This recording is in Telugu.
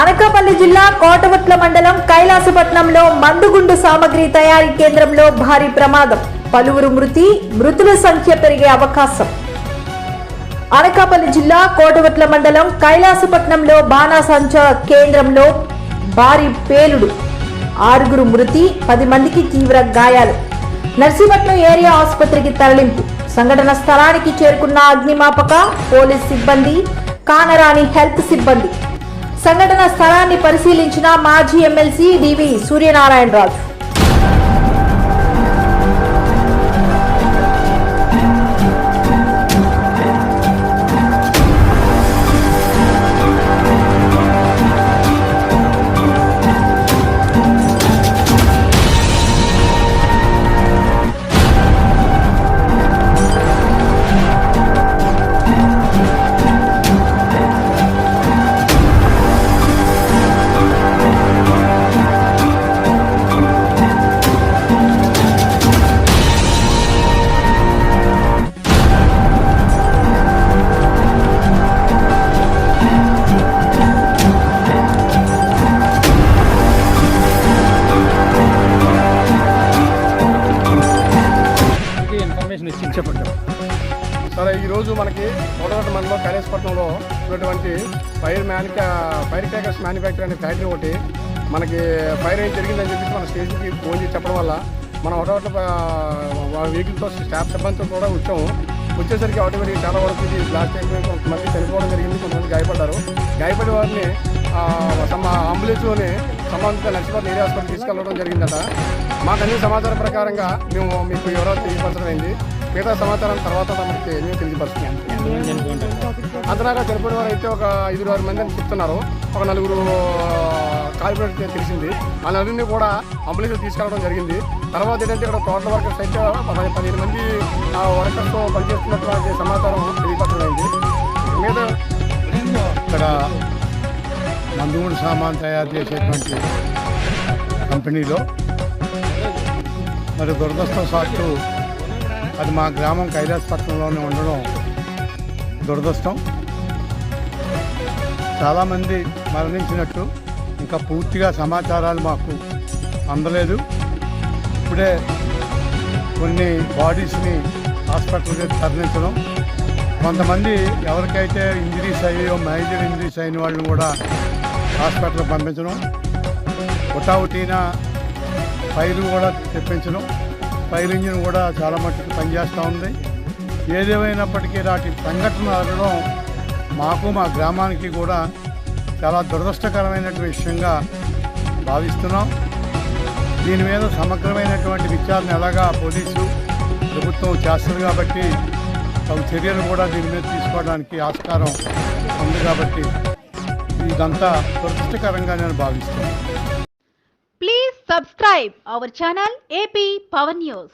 అనకాపల్లి జిల్లా కోటవట్ల మండలం కైలాసపట్నంలో మందుగుండు సామగ్రి తయారీ కేంద్రంలో భారీ ప్రమాదం. పలువురు మృతి మృతుల సంఖ్య పెరిగే అవకాశం. అనకాపల్లి జిల్లా కోటవట్ల మండలం కైలాసపట్నంలో బాణాసంచ కేంద్రంలో భారీ పేలుడు. ఆరుగురు మృతి పది మందికి తీవ్ర గాయాలు. నర్సీపట్నం ఏరియా ఆసుపత్రికి తరలింపు. సంఘటన స్థలానికి చేరుకున్న అగ్నిమాపక పోలీస్ సిబ్బంది కానరాని హెల్త్ సిబ్బంది. సంఘటన స్థలాన్ని పరిశీలించిన మాజీ ఎమ్మెల్సీ డివి సూర్యనారాయణరాజు. సరే ఈరోజు మనకి కోటగట్ట మండలం కైలాసపట్నంలో ఉన్నటువంటి ఫైర్ మ్యానుక ఫైర్ క్రాకర్స్ మ్యానుఫ్యాక్చర్ అనే ఫ్యాక్టరీ ఒకటి మనకి ఫైర్ ఏం జరిగిందని చెప్పేసి మన స్టేషన్కి ఫోన్ చేసి చెప్పడం వల్ల మనం ఒకటొకటి వెహికల్తో స్టాఫ్ సిబ్బందితో కూడా వచ్చాము. వచ్చేసరికి ఆటోమేటిక్ చాలా వరకు ఇది బ్లాస్ట్ అయిపోయి కొంతమంది చనిపోవడం జరిగింది కొంతమంది గాయపడ్డారు. గాయపడే వారిని అంబులెన్స్లోనే సంబంధిత నర్సిపట్నం ఏరియా హాస్పిటల్ తీసుకెళ్ళడం జరిగిందట. మాకు అన్ని సమాచారం ప్రకారంగా మేము మీకు ఎవరో తెలియపరచడం అయింది. మిగతా సమాచారం తర్వాత మనకి మేము తెలియపరుస్తున్నాం అంతలాగా చనిపోయిన వారు అయితే ఒక ఐదు ఆరు మంది అని చెప్తున్నారు. ఒక నలుగురు కాలిపోయినట్టు తెలిసింది. ఆ నలుగురిని కూడా అంబులెన్స్ తీసుకెళ్ళడం జరిగింది. తర్వాత ఏంటంటే ఇక్కడ టోటల్ వర్కర్స్ అయితే పదిహేను మంది ఆ వర్కర్స్తో పనిచేస్తున్నటువంటి సమాచారం తెలియపరచడం అయింది. మందుగుండు సామాన్ తయారు చేసేటువంటి కంపెనీలో మరి దురదృష్టవశాత్తు అది మా గ్రామం కైలాసపట్నంలోనే ఉండడం దురదృష్టం. చాలామంది మరణించినట్టు ఇంకా పూర్తిగా సమాచారాలు మాకు అందలేదు. ఇప్పుడే కొన్ని బాడీస్ని హాస్పిటల్కి తరలించడం. కొంతమంది ఎవరికైతే ఇంజరీస్ అయ్యాయో మేజర్ ఇంజరీస్ అయిన వాళ్ళని కూడా హాస్పిటల్కి పంపించడం ఉటావుటీన ఫైర్ కూడా తెప్పించడం ఫైర్ ఇంజిన్ కూడా చాలా మట్టుకు పనిచేస్తూ ఉంది. ఏదేమైనప్పటికీ ఇలాంటి సంఘటన జరగడం మాకు మా గ్రామానికి కూడా చాలా దురదృష్టకరమైనటువంటి విషయంగా భావిస్తున్నాం. దీని మీద సమగ్రమైనటువంటి విచారణ ఎలాగా పోలీసు ప్రభుత్వం చేస్తుంది కాబట్టి తమ చర్యలు కూడా దీని మీద తీసుకోవడానికి ఆస్కారం ఉంది కాబట్టి ఇదంతా దురదృష్టకరంగా నేను భావిస్తున్నాను Please subscribe our channel AP Power News.